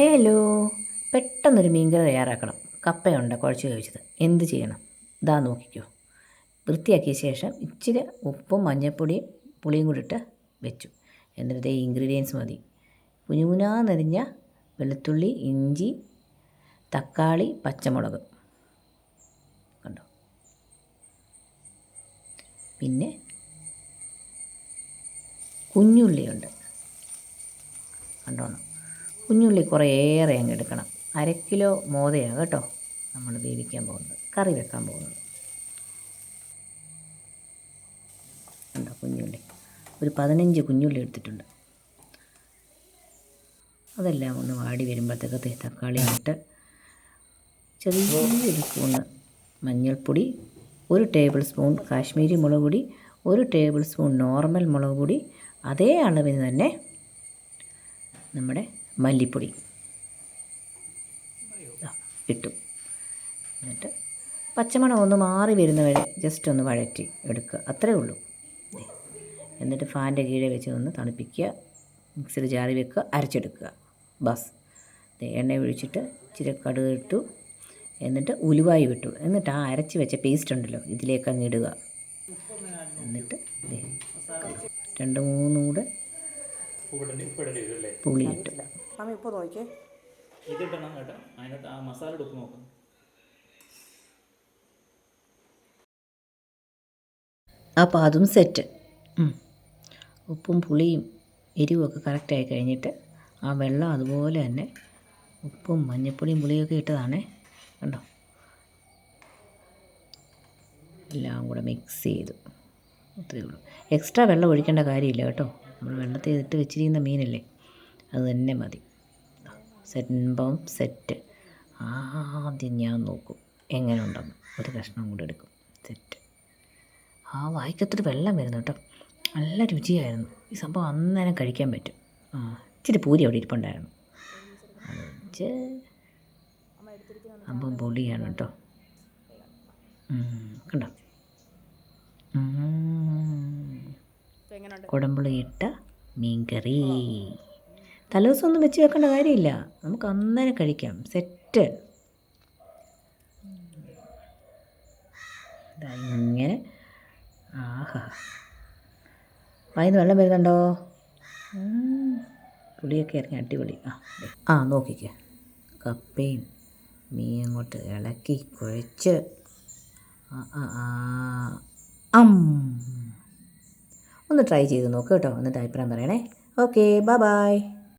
Hello പെട്ടെന്നൊരു മീൻകറി തയ്യാറാക്കണം. കപ്പയുണ്ട്? കുഴച്ച് കഴിച്ചത് എന്ത് ചെയ്യണം? ഇതാ നോക്കിക്കോ. വൃത്തിയാക്കിയ ശേഷം ഇച്ചിരി ഉപ്പും മഞ്ഞൾപ്പൊടിയും പുളിയും കൂടി ഇട്ട് വെച്ചു. എന്നിട്ട് ഈ ഇൻഗ്രീഡിയൻസ് മതി. കുനുകുനാന്നരിഞ്ഞ വെളുത്തുള്ളി ഇഞ്ചി തക്കാളി പച്ചമുളക്. കണ്ടോ? പിന്നെ കുഞ്ഞുള്ളിയുണ്ട്. കണ്ടോണം? കുഞ്ഞുള്ളി കുറേയേറെ അങ്ങ് എടുക്കണം. അര കിലോ മോതയാണ് കേട്ടോ നമ്മൾ വേവിക്കാൻ പോകുന്നത്. കറി വെക്കാൻ പോകുന്നത്. കണ്ടോ കുഞ്ഞുള്ളി? ഒരു പതിനഞ്ച് കുഞ്ഞുള്ളി എടുത്തിട്ടുണ്ട്. അതെല്ലാം ഒന്ന് വാടി വരുമ്പോഴത്തേക്ക് തക്കാളി ഇട്ട് ചെറിയൊരു സ്പൂണ് മഞ്ഞൾപ്പൊടി ഒരു ടേബിൾ സ്പൂൺ കാശ്മീരി മുളക് പൊടി ഒരു ടേബിൾ സ്പൂൺ നോർമൽ മുളക് പൊടി. അതേ അളവിന് തന്നെ നമ്മുടെ മല്ലിപ്പൊടി. ഇട്ടു. എന്നിട്ട് പച്ചമണം ഒന്ന് മാറി വരുന്ന വരെ ജസ്റ്റ് ഒന്ന് വഴറ്റി എടുക്കുക. അത്രേ ഉള്ളൂ. എന്നിട്ട് ഫാന്റെ കീഴേ വെച്ച് ഒന്ന് തണുപ്പിക്കുക. മിക്സിയിൽ ജാറി വെക്കുക. അരച്ചെടുക്കുക. ബസ്. എണ്ണ ഒഴിച്ചിട്ട് ഇച്ചിരി കടുക് ഇട്ടു. എന്നിട്ട് ഉലുവായി വിട്ടു എന്നിട്ട് ആ അരച്ച് വെച്ച പേസ്റ്റ് ഉണ്ടല്ലോ ഇതിലേക്ക് അങ്ങ് ഇടുക. എന്നിട്ട് രണ്ട് മൂന്നും കൂടെ പുളി ഇട്ടു ഉപ്പ് ഇപ്പോൾ നോക്കിയേ. ഇതിട്ടണം കേട്ടോ. അതിനകത്ത് ആ മസാല ഉപ്പ് നോക്കണം. അപ്പോൾ അതും സെറ്റ് ഉപ്പും പുളിയും എരിവുമൊക്കെ കറക്റ്റായി കഴിഞ്ഞിട്ട് ആ വെള്ളം അതുപോലെ തന്നെ ഉപ്പും മഞ്ഞപ്പൊടിയും പുളിയൊക്കെ ഇട്ടതാണേ. കണ്ടോ? എല്ലാം കൂടെ മിക്സ് ചെയ്തു. അത്രയേ ഉള്ളൂ. എക്സ്ട്രാ വെള്ളം ഒഴിക്കേണ്ട കാര്യമില്ല കേട്ടോ. നമ്മൾ വെള്ളത്തിൽ ഇട്ട് വെച്ചിരിക്കുന്ന മീനല്ലേ? അത് തന്നെ മതി. സെൻപം സെറ്റ്. ആദ്യം ഞാൻ നോക്കും എങ്ങനെ ഉണ്ടെന്ന്. ഒരു കഷ്ണം കൂടി എടുക്കും. സെറ്റ്. ആ വായിക്കത്തൊരു വെള്ളം വരുന്നു കേട്ടോ. നല്ല രുചിയായിരുന്നു. ഈ സംഭവം അന്നേരം കഴിക്കാൻ പറ്റും. ആ ഇച്ചിരി പൂരി അവിടെ ഇരിപ്പുണ്ടായിരുന്നു. സംഭവം അപ്പം പൊളിയാണ് കേട്ടോ. കണ്ടോ. കുടമ്പുളി ഇട്ട മീൻകറി. തലേദിവസം ഒന്നും വെച്ച് വെക്കേണ്ട കാര്യമില്ല. നമുക്ക് അന്നേരം കഴിക്കാം. സെറ്റ്. ഇങ്ങനെ. ആഹാ. വായിന്ന് വെള്ളം വരുന്നുണ്ടോ? പുളിയൊക്കെ ഇറങ്ങി അടിപൊളി. ആ ആ നോക്കിക്കേ. കപ്പയും മീൻ അങ്ങോട്ട് ഇളക്കി കുഴച്ച്. ആ. അം. ഒന്ന് ട്രൈ ചെയ്ത് നോക്ക് കേട്ടോ. എന്നിട്ട് അഭിപ്രായം പറയണേ. Okay bye bye.